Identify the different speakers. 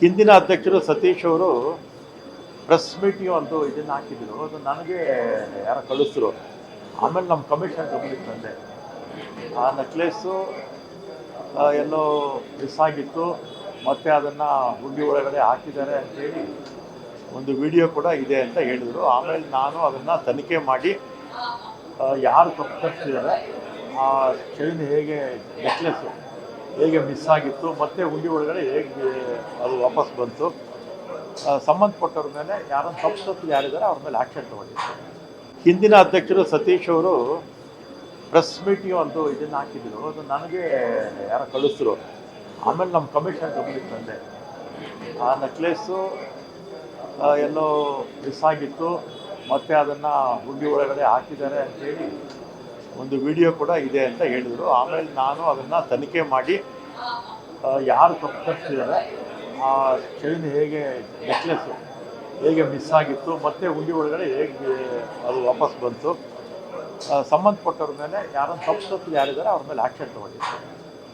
Speaker 1: ಹಿಂದಿನ ಅಧ್ಯಕ್ಷರು ಸತೀಶ್ ಅವರು ಪ್ರೆಸ್ ಮೀಟಿಂಗ್ ಒಂದು ಇದನ್ನು ಹಾಕಿದ್ರು. ಅದು ನನಗೆ ಯಾರೋ ಕಳಿಸಿದ್ರು ಆಮೇಲೆ ನಮ್ಮ ಕಮಿಷನ್ ಗಮನಕ್ಕೆ ತಂದೆ. ಆ ನೆಕ್ಲೆಸ್ಸು ಎಲ್ಲೋ ಮಿಸ್ ಆಗಿತ್ತು. ಮತ್ತು ಅದನ್ನು ಹುಂಡಿ ಒಳಗಡೆ ಹಾಕಿದ್ದಾರೆ ಅಂತೇಳಿ ಒಂದು ವಿಡಿಯೋ ಕೂಡ ಇದೆ ಅಂತ ಹೇಳಿದರು. ಆಮೇಲೆ ನಾನು ಅದನ್ನು ತನಿಖೆ ಮಾಡಿ ಯಾರು ತಪ್ಪಿಸಿದ್ದಾರೆ ಆ ಚೈನ್ ಹೇಗೆ ನೆಕ್ಲೆಸ್ಸು ಹೇಗೆ ಮಿಸ್ ಆಗಿತ್ತು, ಮತ್ತೆ ಹುಂಡಿ ಒಳಗಡೆ ಹೇಗೆ ಅದು ವಾಪಸ್ ಬಂತು ಸಂಬಂಧಪಟ್ಟವ್ರ ಮೇಲೆ ಯಾರನ್ನು ತಪ್ಪಿಸೋದು ಯಾರಿದ್ದಾರೆ, ಅವ್ರ ಮೇಲೆ ಆ್ಯಕ್ಷನ್ ತಗೊಂಡಿದ್ದಾರೆ ಹಿಂದಿನ ಅಧ್ಯಕ್ಷರು ಸತೀಶ್ ಅವರು ಪ್ರೆಸ್ ಮೀಟಿಂಗ್ ಒಂದು ಇದನ್ನು ಹಾಕಿದ್ರು. ಅದು ನನಗೆ ಯಾರೋ ಕಳಿಸಿದ್ರು ಆಮೇಲೆ ನಮ್ಮ ಕಮಿಷನ್ ಗಮನಕ್ಕೆ ತಂದೆ ಆ ನೆಕ್ಲೆಸ್ಸು ಎಲ್ಲೋ ಮಿಸ್ ಆಗಿತ್ತು, ಮತ್ತು ಅದನ್ನು ಹುಂಡಿ ಒಳಗಡೆ ಹಾಕಿದ್ದಾರೆ ಅಂತೇಳಿ ಒಂದು ವಿಡಿಯೋ ಕೂಡ ಇದೆ ಅಂತ ಹೇಳಿದರು. ಆಮೇಲೆ ನಾನು ಅದನ್ನು ತನಿಖೆ ಮಾಡಿ ಯಾರು ತಪ್ಪಿಸ್ತಿದ್ದಾರೆ, ಆ ಚೈನ್ ಹೇಗೆ ನೆಕ್ಲೆಸ್ಸು ಹೇಗೆ ಮಿಸ್ ಆಗಿತ್ತು, ಮತ್ತು ಹುಂಡಿ ಒಳಗಡೆ ಹೇಗೆ ಅದು ವಾಪಸ್ ಬಂತು ಸಂಬಂಧಪಟ್ಟವ್ರ ಮೇಲೆ ಯಾರನ್ನು ತಪ್ಪಿಸೋದು ಯಾರಿದ್ದಾರೆ ಅವ್ರ ಮೇಲೆ ಆ್ಯಕ್ಷನ್ ತಗೊಂಡಿದ್ದಾರೆ.